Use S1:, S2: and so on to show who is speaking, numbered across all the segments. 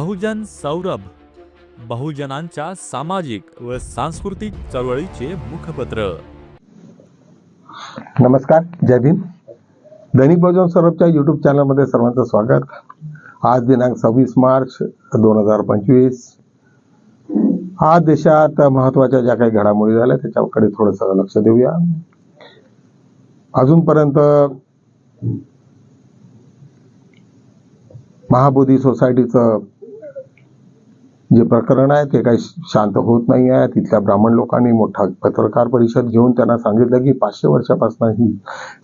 S1: बहुजन सौरभ बहुजनांच्या सामाजिक व सांस्कृतिक चळवळीचे मुखपत्र.
S2: नमस्कार जय भीम. दैनिक बहुजन सौरभच्या युट्यूब चॅनलमध्ये सर्वांचं स्वागत. आज दिनांक सव्वीस मार्च दोन हजार पंचवीस. आज देशात महत्त्वाच्या ज्या काही घडामोडी झाल्या त्याच्याकडे थोडंसं लक्ष देऊया. अजूनपर्यंत महाबोधी सोसायटीचं जे प्रकरण आहे ते काही शांत होत नाही आहे. तिथल्या ब्राह्मण लोकांनी मोठा पत्रकार परिषद घेऊन त्यांना सांगितलं की पाचशे वर्षापासून ही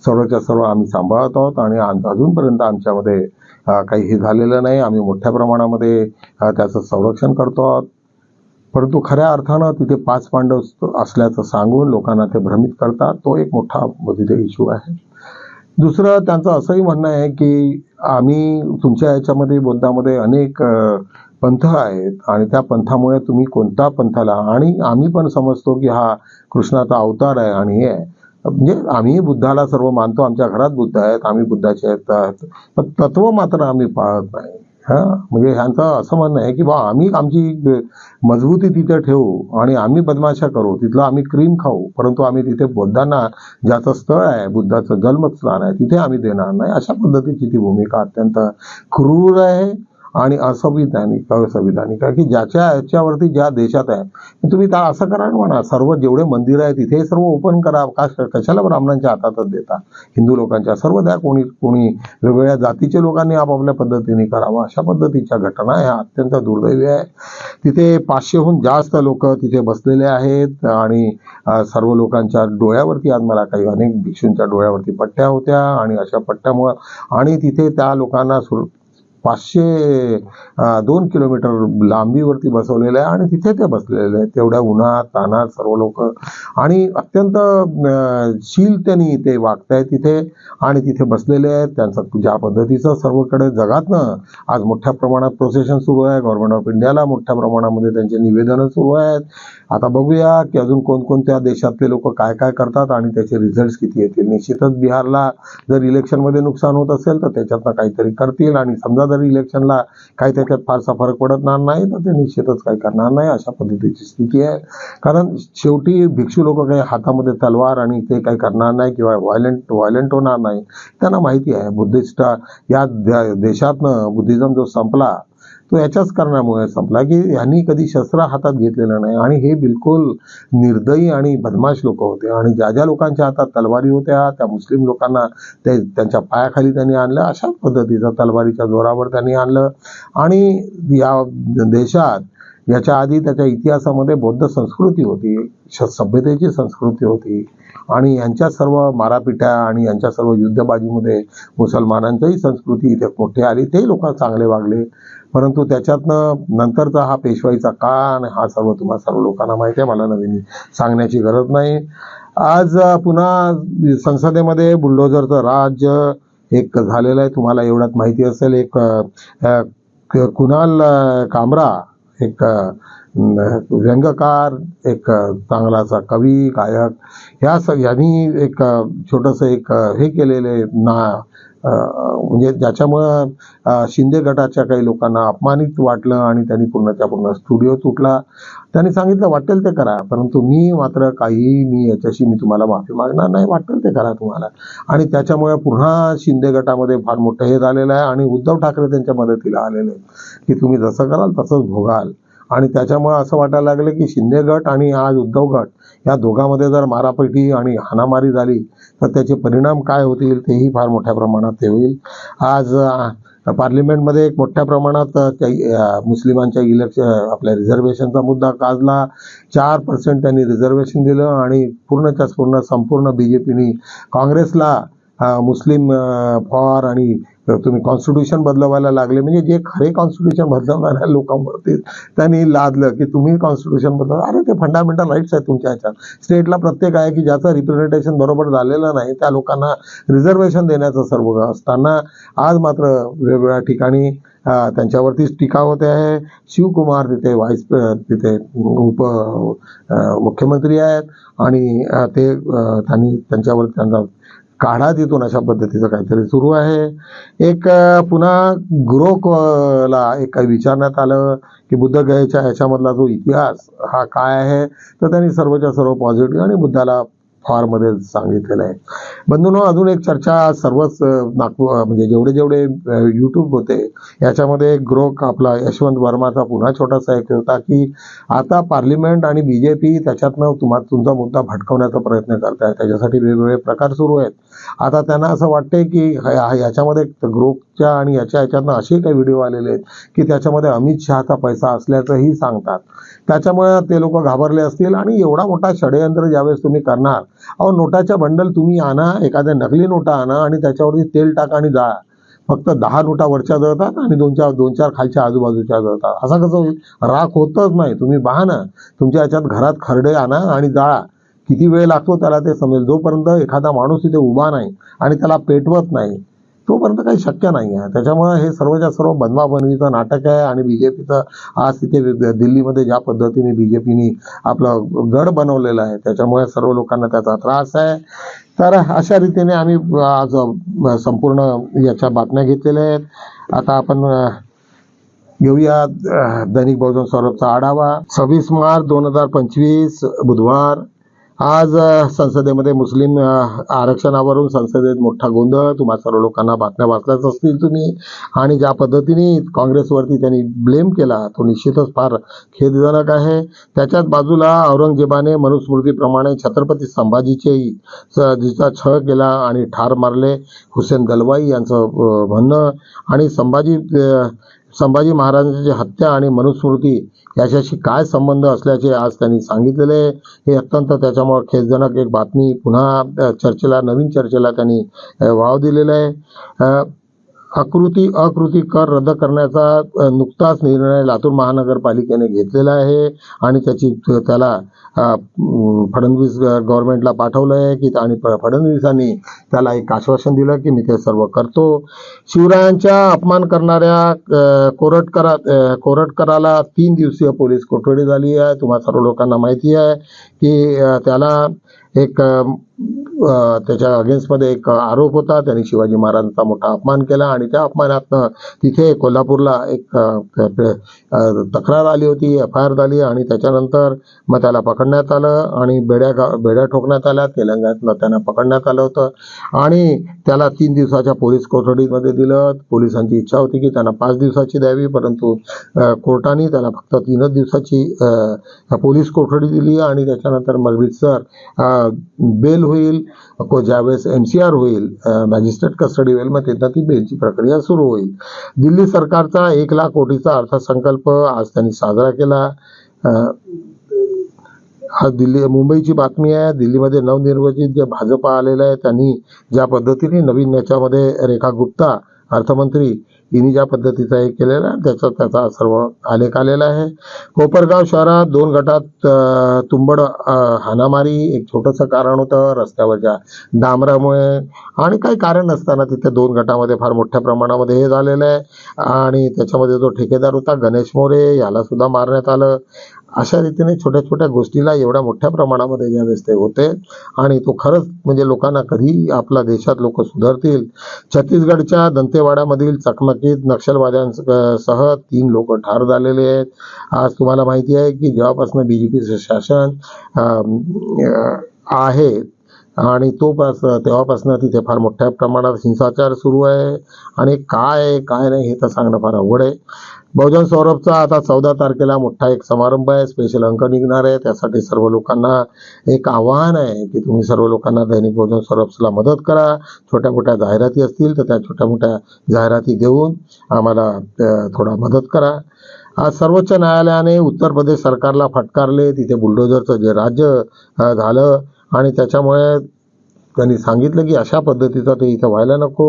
S2: सर्वच्या सर्व आम्ही सांभाळत आहोत आणि अजूनपर्यंत आमच्यामध्ये काही हे झालेलं नाही. आम्ही मोठ्या प्रमाणामध्ये त्याचं संरक्षण करतो आहोत. परंतु खऱ्या अर्थानं तिथे पाच पांडव असल्याचं सांगून लोकांना ते भ्रमित करतात. तो एक मोठा म्हणजे तिथे इश्यू आहे. दुसरं त्यांचं असंही म्हणणं आहे की आम्ही तुमच्या याच्यामध्ये बुद्धामध्ये अनेक पंथ आहेत आणि त्या पंथामुळे तुम्ही कोणता पंथाला आणि आम्ही पण समजतो की हा कृष्णाचा अवतार आहे आणि हे आहे. म्हणजे आम्ही बुद्धाला सर्व मानतो. आमच्या घरात बुद्ध आहेत आम्ही बुद्धाचे आहेत पण तत्व मात्र आम्ही पाळत नाही. हा? म्हणजे ह्यांचं असं म्हणणं आहे की बा आम्ही आमची मजबूती तिथे ठेवू आणि आम्ही बदमाशा करू. तिथलं आम्ही क्रीम खाऊ. परंतु आम्ही तिथे बुद्धांना ज्याचं स्थळ आहे बुद्धाचं जन्मस्थान आहे तिथे आम्ही देणार नाही. अशा पद्धतीची ती भूमिका अत्यंत क्रूर आहे. आणि असंविधानिक असंविधानिक. कारण की ज्याच्या याच्यावरती ज्या देशात आहे तुम्ही त्या असं करा म्हणा. सर्व जेवढे मंदिर आहे तिथे सर्व ओपन करा. का कशाला ब्राह्मणांच्या हातातच देता? हिंदू लोकांच्या. सर्व द्या कोणी कोणी वेगवेगळ्या जातीच्या लोकांनी आपापल्या पद्धतीने करावं. अशा पद्धतीच्या घटना ह्या अत्यंत दुर्दैवी आहे. तिथे पाचशेहून जास्त लोक तिथे बसलेले आहेत आणि सर्व लोकांच्या डोळ्यावरती आज मला काही अनेक भिक्षूंच्या डोळ्यावरती पट्ट्या होत्या आणि अशा पट्ट्यामुळं आणि तिथे त्या लोकांना सुर पाचशे दोन किलोमीटर लांबीवरती बसवलेलं आहे आणि तिथे ते बसलेले आहेत तेवढ्या उन्हात तानात सर्व लोक. आणि अत्यंत शील शीलतेने ते वागतायत तिथे आणि तिथे बसलेले आहेत. त्यांचं ज्या पद्धतीचं सर्वकडे जगातनं आज मोठ्या प्रमाणात प्रोसेशन सुरू आहे. गव्हर्नमेंट ऑफ इंडियाला मोठ्या प्रमाणामध्ये त्यांचे निवेदनं सुरू आहेत. आता बघूया की अजून कोणकोणत्या देशातले लोक काय काय करतात आणि त्याचे रिझल्ट किती येतील निश्चितच बिहारला जर इलेक्शनमध्ये नुकसान होत असेल तर त्याच्यातनं काहीतरी करतील. आणि समजा जर इलेक्शनला काही त्याच्यात फारसा फरक पडणार नाही तर ते निश्चितच काही करणार नाही अशा पद्धतीची स्थिती आहे. कारण शेवटी भिक्षू लोक काही हातामध्ये तलवार आणि ते काही करणार नाही किंवा व्हायलेंट व्हायलेंट होणार नाही त्यांना माहिती आहे. बुद्धिस्ट या देशातनं बुद्धिझम जो संपला तो याच्याच कारणामुळे संपला की यांनी कधी शस्त्र हातात घेतलेलं नाही. आणि हे बिलकुल निर्दयी आणि बदमाश लोक होते. आणि ज्या ज्या लोकांच्या हातात तलवारी होत्या त्या मुस्लिम लोकांना ते त्यांच्या पायाखाली त्यांनी आणलं. अशाच पद्धतीचं तलवारीच्या जोरावर त्यांनी आणलं. आणि या देशात याच्या आधी त्याच्या इतिहासामध्ये बौद्ध संस्कृती होती सभ्यतेची संस्कृती होती. आणि यांच्या सर्व मारापिट्या आणि यांच्या सर्व युद्धबाजीमध्ये मुसलमानांच्याही संस्कृती इथे मोठे आली ते लोक चांगले वागले. परंतु त्याच्यातनं नंतरचा हा पेशवाईचा कान आणि हा सर्व तुम्हा सर्व लोकांना माहिती आहे मला नवीन सांगण्याची गरज नाही. आज पुन्हा संसदेमध्ये बुलडोझरचं राज्य एक झालेलं आहे तुम्हाला एवढ्यात माहिती असेल. एक कुणाल कामरा एक व्यंगकार एक चांगलासा कवी गायक ह्या स यांनी एक छोटंसं एक हे केलेले ना म्हणजे ज्याच्यामुळं शिंदे गटाच्या काही लोकांना अपमानित वाटलं आणि त्यांनी पूर्णच्या पूर्ण स्टुडिओ तुटला. त्यांनी सांगितलं वाटेल ते करा परंतु मी मात्र काही मी याच्याशी मी तुम्हाला माफी मागणार नाही. वाटेल ते करा तुम्हाला. आणि त्याच्यामुळे पुन्हा शिंदे गटामध्ये फार मोठं हे झालेलं आहे आणि उद्धव ठाकरे त्यांच्या मदतीला आलेले आहेत की तुम्ही जसं कराल तसंच भोगाल. आणि त्याच्यामुळे असं वाटायला लागलं की शिंदे गट आणि आज उद्धव गट या दोघांमध्ये जर मारापैकी आणि हाणामारी झाली तर त्याचे परिणाम काय होतील तेही फार मोठ्या प्रमाणात ते होईल. आज पार्लिमेंटमध्ये एक मोठ्या प्रमाणात काही मुस्लिमांच्या इलेक्शन आपल्या रिझर्वेशनचा मुद्दा काजला चार पर्सेंट त्यांनी रिझर्वेशन दिलं आणि पूर्णच्याच पूर्ण संपूर्ण बी जे पीनी काँग्रेसला मुस्लिम फॉर आणि तुम्ही कॉन्स्टिट्यूशन बदलवायला लागले म्हणजे जे खरे कॉन्स्टिट्यूशन बदलवणाऱ्या लोकांवरती त्यांनी लादलं की तुम्ही कॉन्स्टिट्यूशन बदल अरे ते फंडामेंटल राईट्स आहेत तुमच्या ह्याच्यात. स्टेटला प्रत्येक आहे की ज्याचं रिप्रेझेंटेशन बरोबर झालेलं नाही त्या लोकांना रिझर्वेशन देण्याचं सर्व असताना आज मात्र वेगवेगळ्या ठिकाणी त्यांच्यावरतीच टीका होते आहे. शिवकुमार तिथे व्हाईस तिथे उप मुख्यमंत्री आहेत आणि ते त्यांनी त्यांच्यावर त्यांचा काढा तिथून अशा पद्धतीचं काहीतरी सुरू आहे. एक पुन्हा ग्रोक ला एक काही विचारण्यात आलं की बुद्ध गयेच्या ह्याच्यामधला जो इतिहास हा काय आहे? तर त्यांनी सर्वच्या सर्व पॉझिटिव्ह आणि बुद्धाला फॉरमध्ये सांगितलेलं आहे. बंधूंनो अजून एक चर्चा सर्वच नागपूर म्हणजे जेवढे जेवढे यूट्यूब होते याच्यामध्ये ग्रोक आपला यशवंत वर्माचा पुन्हा छोटासा एक होता की आता पार्लिमेंट आणि बीजेपी त्याच्यातनं तुम्हा तुमचा मुद्दा भटकवण्याचा प्रयत्न करत आहे त्याच्यासाठी वेगवेगळे प्रकार सुरू आहेत. आता त्यांना असं वाटतंय की याच्यामध्ये ग्रोकच्या आणि याच्या याच्यातनं असे काही व्हिडिओ आलेले आहेत की त्याच्यामध्ये अमित शहाचा पैसा असल्याचंही सांगतात. त्याच्यामुळे ते लोक घाबरले असतील आणि एवढा मोठा षडयंत्र ज्यावेळेस तुम्ही करणार अहो नोटाच्या बंडल तुम्ही आणा एखाद्या नकली नोटा आणा आणि त्याच्यावरती तेल टाका आणि जाळा फक्त दहा नोटा वरच्या जळतात आणि दोन चार दोन चार खालच्या आजूबाजूच्या जळतात. असं कसं होईल? राख होतच नाही. तुम्ही पहा ना. तुमच्या याच्यात घरात खरडे आणा आणि जाळा किती वेळ लागतो त्याला ते समजेल? जोपर्यंत एखादा माणूस तिथे उभा नाही आणि त्याला पेटवत नाही तोपर्यंत काही शक्य नाही आहे त्याच्यामुळे हे सर्वच्या सर्व बनवाबनवीचं नाटक आहे आणि बीजेपीचं आज तिथे दिल्लीमध्ये ज्या पद्धतीने बीजेपीने आपलं गड बनवलेलं आहे त्याच्यामुळे सर्व लोकांना त्याचा त्रास आहे. तर अशा रीतीने आम्ही आज संपूर्ण याच्या बातम्या घेतलेल्या आहेत. आता आपण घेऊया दैनिक बहुजन सौरभचा आढावा. सव्वीस मार्च दोन हजार पंचवीस बुधवार. आज संसदेमध्ये मुस्लिम आरक्षणावरून संसदेत मोठा गोंधळ तुम्हा सर्व लोकांना बातम्या वाचल्याच असतील तुम्ही. आणि ज्या पद्धतीने काँग्रेसवरती त्यांनी ब्लेम केला तो निश्चितच फार खेदजनक आहे. त्याच्याच बाजूला औरंगजेबाने मनुस्मृतीप्रमाणे छत्रपती संभाजीचेही जिचा छळ केला आणि ठार मारले. हुसेन दलवाई यांचं म्हणणं. आणि संभाजी संभाजी महाराजांची हत्या आणि मनुस्मृती याच्याशी काय संबंध असल्याचे आज त्यांनी सांगितलेले हे अत्यंत त्याच्यामुळे खेदजनक एक बातमी पुन्हा चर्चेला नवीन चर्चेला त्यांनी वाव दिलेला आहे. आकृती अकृती कर रद्द करण्याचा नुकताच निर्णय लातूर महानगरपालिकेने घेतलेला आहे आणि त्याची त्याला फडणवीस गव्हर्नमेंटला पाठवलं आहे की आणि फडणवीसांनी त्याला एक आश्वासन दिलं की मी ते सर्व करतो. शिवरायांच्या अपमान करणाऱ्या कोरटकरा कोरटकराला तीन दिवसीय पोलीस कोठडी झाली आहे. तुम्हा सर्व लोकांना माहिती आहे की त्याला एक त्याच्या अगेन्स्टमध्ये एक आरोप होता. त्यांनी शिवाजी महाराजांचा मोठा अपमान केला आणि त्या अपमानातनं तिथे कोल्हापूरला एक तक्रार आली होती एफ आय आर झाली आणि त्याच्यानंतर मग त्याला पकडण्यात आलं आणि बेड्या बेड्या ठोकण्यात आल्या. तेलंगणातनं त्यांना पकडण्यात आलं होतं. आणि त्याला तीन दिवसाच्या पोलीस कोठडीमध्ये दिलं. पोलिसांची इच्छा होती की त्यांना पाच दिवसाची द्यावी परंतु कोर्टाने त्याला फक्त तीनच दिवसाची पोलीस कोठडी दिली आणि त्याच्यानंतर मलबीत सर बेल होईल को- ज्यावेळेस एम सी आर होईल मॅजिस्ट्रेट कस्टडी होईल मग तिथं ती बेलची प्रक्रिया सुरू होईल. दिल्ली सरकारचा एक लाख कोटीचा अर्थसंकल्प आज त्यांनी साजरा केला. हा दिल्ली मुंबईची बातमी आहे. दिल्लीमध्ये नवनिर्वाचित जे भाजपा आलेलं आहे त्यांनी ज्या पद्धतीने नवीन याच्यामध्ये रेखा गुप्ता अर्थमंत्री हिने ज्या पद्धतीचा हे केलेला आहे त्याचा त्याचा सर्व आलेख आलेला आहे. कोपरगाव शहरात दोन गटात तुंबड हानामारी हाणामारी एक छोटंसं कारण होतं. रस्त्यावरच्या डांबरामुळे आणि काही कारण नसताना तिथे दोन गटामध्ये फार मोठ्या प्रमाणामध्ये हे झालेलं आहे. आणि त्याच्यामध्ये जो ठेकेदार होता गणेश मोरे याला सुद्धा मारण्यात आलं. अशा रीतीने छोट्या छोट्या गोष्टीला एवढ्या मोठ्या प्रमाणामध्ये ज्यावेळेस ते होते. आणि तो खरंच म्हणजे लोकांना कधी आपल्या देशात लोक सुधारतील. छत्तीसगडच्या दंतेवाड्यामधील चकमकीत नक्षलवाद्यांसह तीन लोक ठार झालेले आहेत. आज तुम्हाला माहिती आहे की जेव्हापासून बी शासन पीचं शासन आहे आणि तो पास तेव्हापासून तिथे फार मोठ्या प्रमाणात हिंसाचार सुरू आहे. आणि काय आहे, काय नाही हे तर सांगणं फार अवघड आहे. बहुजन सौरभचा आता चौदा तारखेला मोठा एक समारंभ आहे. स्पेशल अंक निघणार आहे. त्यासाठी सर्व लोकांना एक आव्हान आहे की तुम्ही सर्व लोकांना दैनिक बहुजन सौरभला मदत करा. छोट्या मोठ्या जाहिराती असतील तर त्या छोट्या मोठ्या जाहिराती देऊन आम्हाला थोडा मदत करा. आज सर्वोच्च न्यायालयाने उत्तर प्रदेश सरकारला फटकारले. तिथे बुलडोझरचं जे राज्य झालं आणि त्याच्यामुळे त्यांनी सांगितलं की अशा पद्धतीचा ते इथं व्हायला नको.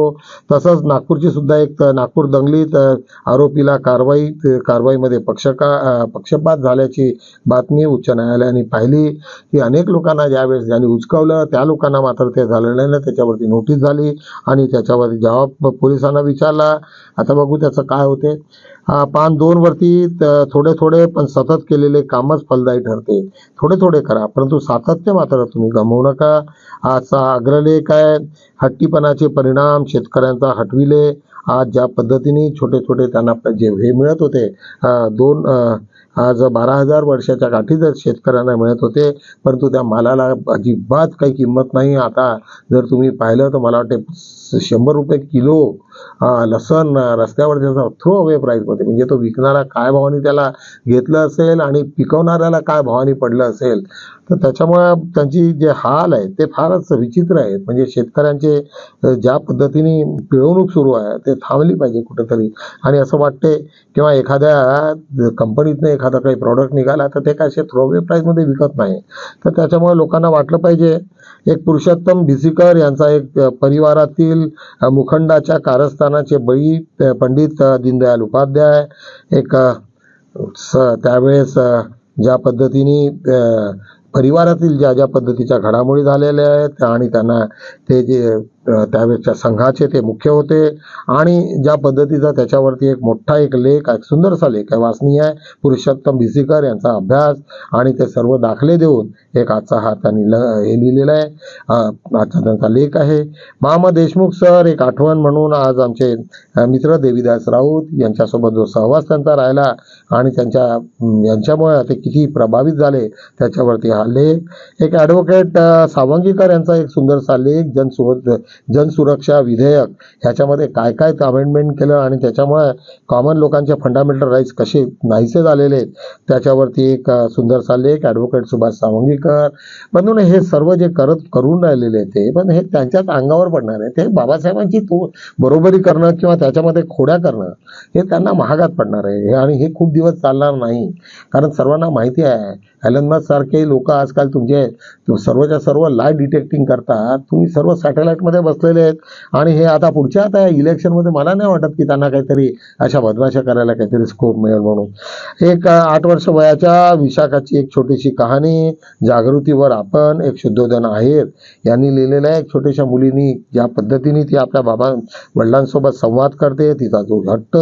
S2: तसंच नागपूरची सुद्धा एक नागपूर दंगलीत तर आरोपीला कारवाई कारवाईमध्ये पक्षका पक्षपात झाल्याची बातमी उच्च न्यायालयाने पाहिली. की अनेक लोकांना ज्यावेळेस ज्यांनी उचकावलं त्या लोकांना मात्र ते झालं नाही. ना त्याच्यावरती नोटीस झाली आणि त्याच्यावर जबाब पोलिसांना विचारला. आता बघू त्याचं काय होते. पान दोन वरती त- थोडे थोडे पण सतत केलेले कामच फलदायी ठरते. थोडे थोडे करा परंतु सातत्य मात्र तुम्ही गमवू नका. आजचा अग्रलेख आहे हट्टीपणाचे परिणाम शेतकऱ्यांचा हटविले. आज ज्या पद्धतीने छोटे छोटे त्यांना जे हे मिळत होते दोन आज बारा हजार वर्षाच्या गाठीच शेतकऱ्यांना मिळत होते परंतु त्या मालाला अजिबात काही किंमत नाही. आता जर तुम्ही पाहिलं तर मला वाटते शंभर रुपये किलो लसण रस्त्यावर त्याचा थ्रो अवे प्राईजमध्ये म्हणजे तो विकणारा काय भावाने त्याला घेतलं असेल आणि पिकवणाऱ्याला काय भावाने पडलं असेल? तर त्याच्यामुळे त्यांची जे हाल आहे ते फारच विचित्र आहेत म्हणजे शेतकऱ्यांचे ज्या पद्धतीने पिळवणूक सुरू आहे ते थांबली पाहिजे कुठेतरी. आणि असं वाटते किंवा एखाद्या कंपनीतनं एखादा काही प्रॉडक्ट निघाला तर ते काय असे थ्रोवे प्राईजमध्ये विकत नाही. तर त्याच्यामुळे लोकांना वाटलं पाहिजे एक पुरुषोत्तम भिसीकर यांचा एक परिवारातील अ, मुखंडाच्या कारस्थानाचे बळी पंडित दीनदयाल उपाध्याय. एक स त्यावेळेस ज्या पद्धतीने परिवारातील ज्या ज्या पद्धतीच्या घडामोडी झालेल्या आहेत आणि त्यांना ते जे त्यावेळेच्या संघाचे ते मुख्य होते. आणि ज्या पद्धतीचा त्याच्यावरती एक मोठा एक लेख एक सुंदरसा लेख आहे वाचनीय आहे पुरुषोत्तम भिसीकर यांचा अभ्यास आणि ते सर्व दाखले देऊन एक आजचा हा त्यांनी ल हे लिहिलेला आहे. आजचा त्यांचा लेख आहे. मामा देशमुख सर एक आठवण म्हणून आज आमचे मित्र देवीदास राऊत यांच्यासोबत जो सहवास त्यांचा राहिला आणि त्यांच्या यांच्यामुळे ते किती प्रभावित झाले त्याच्यावरती हा लेख. एक ॲडव्होकेट सावंगीकर यांचा एक सुंदरसा लेख जनसु जनसुरक्षा विधेयक ह्याच्यामध्ये काय काय अमेंडमेंट केलं आणि त्याच्यामुळे कॉमन लोकांचे फंडामेंटल राईट्स कसे नाहीसे झालेले आहेत त्याच्यावरती एक सुंदर सुंदरसा लेख ॲडव्होकेट सुभाष सावंगीकर. म्हणून हे सर्व जे करत करून राहिलेले ते पण हे त्यांच्याच अंगावर पडणार आहे ते बाबासाहेबांची तो बरोबरी करणं किंवा त्याच्यामध्ये खोड्या करणं हे त्यांना महागात पडणार आहे. हे आणि हे खूप दिवस चालणार नाही. कारण सर्वांना माहिती आहे ॲलन सारखे लोक आजकाल तुमचे सर्वच्या सर्व लाय डिटेक्टिंग करतात. तुम्ही सर्व सॅटेलाईटमध्ये बसलेले आहेत. आणि हे आता पुढच्या आता इलेक्शनमध्ये मला नाही वाटत की त्यांना काहीतरी अशा बदमाशा करायला काहीतरी स्कोप मिळेल म्हणून. एक आठ वर्ष वयाच्या विशाखाची एक छोटीशी कहाणी जागृतीवर आपण एक शुद्धोधन आहेत. यांनी लिहिलेलं आहे एक छोट्याशा मुलीनी ज्या पद्धतीने ती आपल्या बाबा वडिलांसोबत संवाद करते तिचा जो घट्ट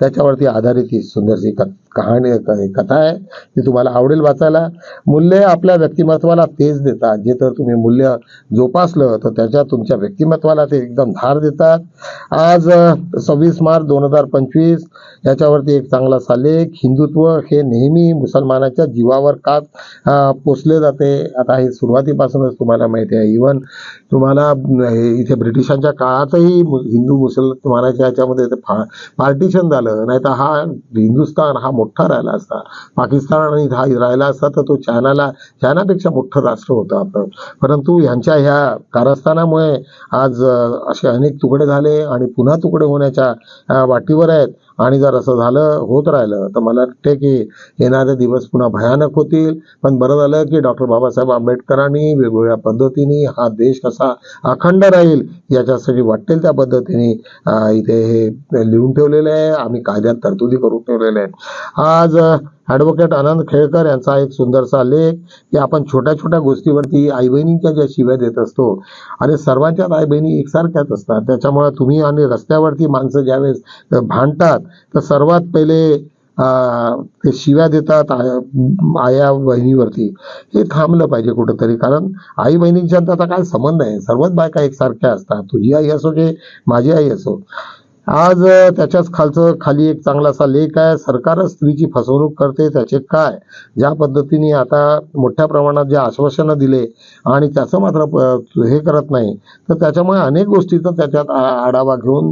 S2: त्याच्यावरती आधारित ही सुंदरशी कथा. कहाणी कथा आहे ती तुम्हाला आवडेल वाचायला मूल्य आपल्या व्यक्तिमत्वाला तेज देतात. जे तर तुम्ही मूल्य जोपासलं तर त्याच्या तुमच्या व्यक्तिमत्वाला ते एकदम धार देतात. आज सव्वीस मार्च दोन हजार पंचवीस याच्यावरती एक चांगला सालेख हिंदुत्व हे नेहमी मुसलमानाच्या जीवावर का पोचले जाते? आता हे सुरुवातीपासूनच तुम्हाला माहिती आहे. इवन तुम्हाला इथे ब्रिटिशांच्या काळातही हिंदू मुसलमानाच्या ह्याच्यामध्ये ते पार्टिशन झालं. नाही तर हा हिंदुस्थान हा मोठा राहिला असता. पाकिस्तान आणि राहिला असता तर तो चायनाला चायनापेक्षा मोठं राष्ट्र होतं आपलं. परंतु ह्यांच्या ह्या कारस्थानामुळे आज असे अनेक तुकडे झाले आणि पुन्हा तुकडे होण्याच्या वाटीवर आहेत. आणि जर असं झालं होत राहिलं तर मला वाटते की येणारे दिवस पुन्हा भयानक होतील. पण बरं झालं की डॉक्टर बाबासाहेब आंबेडकरांनी वेगवेगळ्या पद्धतीने हा देश कसा अखंड राहील याच्यासाठी वाटेल त्या पद्धतीने इथे हे लिहून ठेवलेलं आहे. आम्ही कायद्यात तरतुदी करून ठेवलेल्या आहेत. आज ॲडव्होकेट आनंद खेळकर यांचा एक सुंदरसा लेख की आपण छोट्या छोट्या गोष्टीवरती आई बहिणींच्या ज्या शिव्या देत असतो आणि सर्वांच्याच आई बहिणी एकसारख्याच असतात. त्याच्यामुळे तुम्ही आणि रस्त्यावरती माणसं ज्यावेळेस भांडतात तर सर्वात पहिले ते शिव्या देतात आया बहिणीवरती. हे थांबलं पाहिजे कुठंतरी कारण आई बहिणींच्या त्याचा काय संबंध आहे? सर्वच बायका एकसारख्या असतात. तुझी आई असो की माझी आई असो. आज त्याच्याच खालचं खाली एक चांगलासा लेख आहे सरकारच स्त्रीची फसवणूक करते त्याचे काय? ज्या पद्धतीने आता मोठ्या प्रमाणात जे आश्वासनं दिले आणि त्याचं मात्र प- हे करत नाही तर त्याच्यामुळे अनेक गोष्टीचा त्याच्यात आ- आढावा घेऊन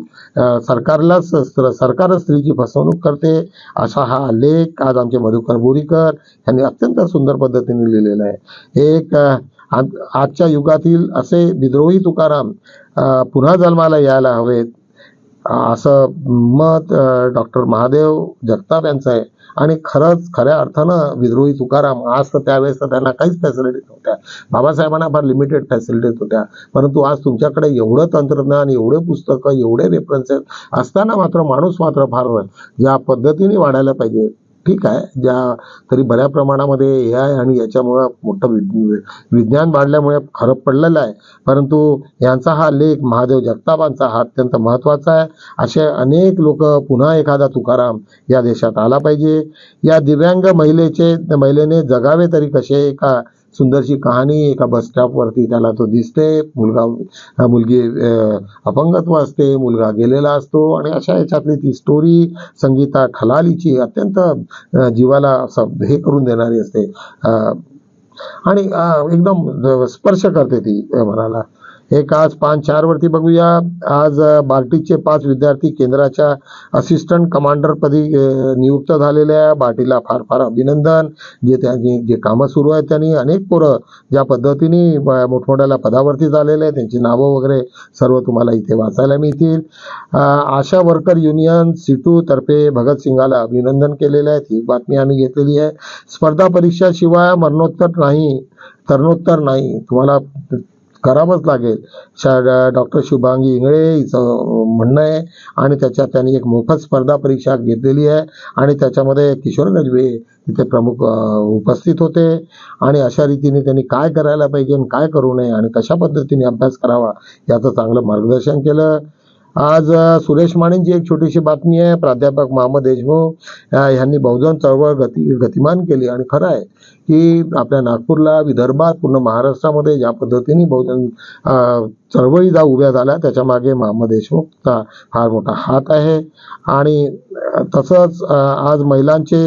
S2: सरकारलाच सरकारच स्त्रीची फसवणूक करते असा हा लेख आज आमचे मधुकर बोरीकर यांनी अत्यंत सुंदर पद्धतीने लिहिलेला आहे. एक आज- आजच्या युगातील असे विद्रोही तुकाराम पुन्हा जन्माला यायला हवेत असं मत डॉक्टर महादेव जगताप यांचं आहे. आणि खरंच खऱ्या अर्थानं विद्रोही तुकाराम आज तर त्यावेळेस तर त्यांना काहीच फॅसिलिटीज नव्हत्या. बाबासाहेबांना फार लिमिटेड फॅसिलिटीज होत्या. परंतु आज तुमच्याकडे एवढं तंत्रज्ञान एवढे पुस्तकं एवढे रेफरन्सेस असताना मात्र माणूस मात्र फार ज्या पद्धतीने वाढायला पाहिजे ठीक आहे. ज्या तरी बऱ्या प्रमाणामध्ये ए आय आणि याच्यामुळं मोठं विज्ञान वाढल्यामुळे खरं पडलेलं आहे. परंतु यांचा हा लेख महादेव जगतापांचा हा अत्यंत महत्त्वाचा आहे. असे अनेक लोक पुन्हा एखादा तुकाराम या देशात आला पाहिजे. या दिव्यांग महिलेचे महिलेने जगावे तरी कसे? एका सुंदरशी कहाणी एका बस स्टॉपवरती त्याला तो दिसते. मुलगा मुलगी अपंगत्व असते मुलगा गेलेला असतो आणि अशा याच्यातली ती स्टोरी संगीता खलालीची अत्यंत जीवाला असं हे करून देणारी असते. अं, आणि एकदम स्पर्श करते ती मनाला एक आज पाच चार वरती बघूया. आज बार्टीचे पाच विद्यार्थी केंद्राच्या असिस्टंट कमांडर पदी नियुक्त झालेले आहे. बार्टीला फार फार अभिनंदन. जे त्यांनी जे कामं सुरू आहेत त्यांनी अनेक पोरं ज्या पद्धतीने मोठमोठ्याला पदावरती झालेले आहेत त्यांची नावं वगैरे सर्व तुम्हाला इथे वाचायला मिळतील. आशा वर्कर युनियन सिटू तर्फे भगतसिंगाला अभिनंदन केलेलं आहे ही बातमी आम्ही घेतलेली आहे. स्पर्धा परीक्षा शिवाय मरणोत्तर नाही तरणोत्तर नाही. तुम्हाला करावंच लागेल. शा डॉक्टर शुभांगी इंगळे हिचं म्हणणं आहे आणि त्याच्यात त्यांनी एक मोफत स्पर्धा परीक्षा घेतलेली आहे आणि त्याच्यामध्ये किशोर गजबे तिथे प्रमुख उपस्थित होते आणि अशा रीतीने त्यांनी काय करायला पाहिजे आणि काय करू नये आणि कशा पद्धतीने अभ्यास करावा याचं चांगलं मार्गदर्शन केलं. आज सुरेश मानेंची एक छोटीशी बातमी आहे. प्राध्यापक मोहम्मद देशमुख यांनी बहुजन चळवळ गती गतिमान केली आणि खरं आहे. की आपल्या नागपूरला विदर्भात पूर्ण महाराष्ट्रामध्ये ज्या पद्धतीने बहुजन चळवळी जा उभ्या झाल्या त्याच्यामागे देशमुखचा फार मोठा हात आहे. आणि तसंच आज महिलांचे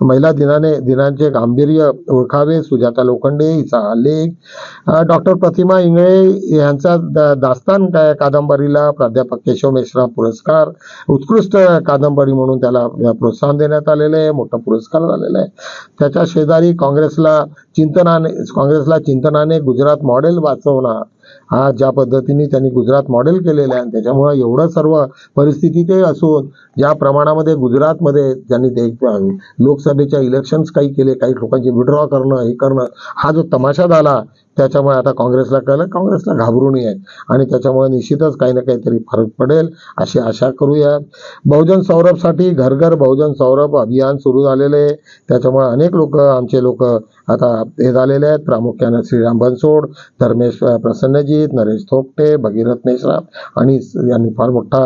S2: महिला दिनाने दिनांचे गांभीर्य ओळखावे सुजाता लोखंडे हिचा आलेख डॉक्टर प्रतिमा इंगळे यांचा दास्तान कादंबरीला प्राध्यापक केशव मिश्रा पुरस्कार उत्कृष्ट कादंबरी म्हणून त्याला प्रोत्साहन देण्यात आलेलं आहे मोठा पुरस्कार झालेला आहे. त्याच्या शेजारी काँग्रेस काँग्रेसला चिंतनाने काँग्रेसला चिंतनाने गुजरात मॉडेल वाचवणार. हा ज्या पद्धतीने त्यांनी गुजरात मॉडेल केलेलं आहे आणि त्याच्यामुळे एवढं सर्व परिस्थिती ते असून ज्या प्रमाणामध्ये गुजरातमध्ये त्यांनी ते लोकसभेच्या इलेक्शन्स काही केले काही लोकांचे विड्रॉ करणं हे करणं हा जो तमाशा झाला त्याच्यामुळे आता काँग्रेसला कळलं काँग्रेसला घाबरू नये आणि त्याच्यामुळे निश्चितच काही ना काहीतरी फरक पडेल अशी आशा करूया बहुजन सौरभसाठी घर घर बहुजन सौरभ अभियान सुरू झालेले आहे. त्याच्यामुळे अनेक लोक आमचे लोक आता हे झालेले आहेत. प्रामुख्यानं श्रीराम बनसोड धर्मेश प्रसन्नजीत नरेश थोपटे भगीरथ मेश्राम आणि यांनी फार मोठा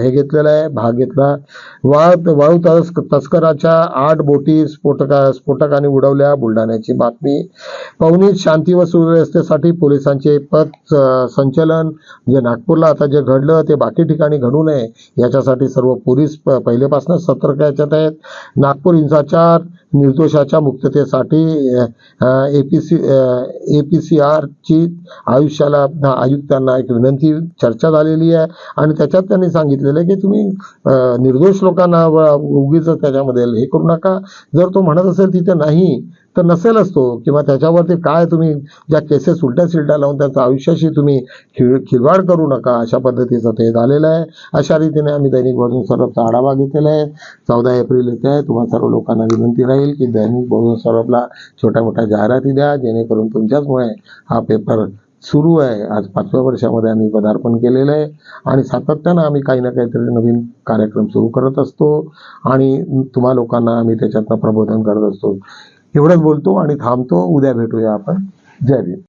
S2: हे घेतलेला आहे भाग घेतला. वाळू वाळू तस्क तस्कराच्या आठ बोटी स्फोटका स्फोटकाने उडवल्या. बुलढाण्याची बातमी. पवनीत शांती व सुव्यवस्थेसाठी पोलिसांचे पथ संचलन जे नागपूरला आता जे घडलं ते बाकी ठिकाणी घडू नये याच्यासाठी सर्व पोलीस प- पहिलेपासूनच सतर्क याच्यात आहेत. नागपूर हिंसाचार निर्दोषाच्या मुक्ततेसाठी A P C A P C आरची आयुष्याला आयुक्तांना एक विनंती चर्चा झालेली आहे. आणि त्याच्यात त्यांनी सांगितलेलं आहे की तुम्ही निर्दोष लोकांना उगीच त्याच्यामध्ये हे करू नका. जर तो म्हणत असेल तिथे नाही तर नसेलच तो किंवा त्याच्यावरती काय तुम्ही ज्या केसेस उलट्या सिलट्या लावून त्यांच्या आयुष्याशी तुम्ही खिळ खिलवाड करू नका अशा पद्धतीचं ते झालेलं आहे. अशा रीतीने आम्ही दैनिक बहुजन सौरभचा आढावा घेतलेला आहे. चौदा एप्रिल येते आहे तुम्हा सर्व लोकांना विनंती राहील की दैनिक बहुजन सौरभला छोट्या मोठ्या जाहिराती द्या जेणेकरून तुमच्याचमुळे हा पेपर सुरू आहे. आज पाचव्या वर्षामध्ये आम्ही पदार्पण केलेलं आहे. आणि सातत्यानं आम्ही काही ना काहीतरी नवीन कार्यक्रम सुरू करत असतो आणि तुम्हा लोकांना आम्ही त्याच्यातनं प्रबोधन करत असतो. एवढंच बोलतो आणि थांबतो. उद्या भेटूया आपण. जय भीम.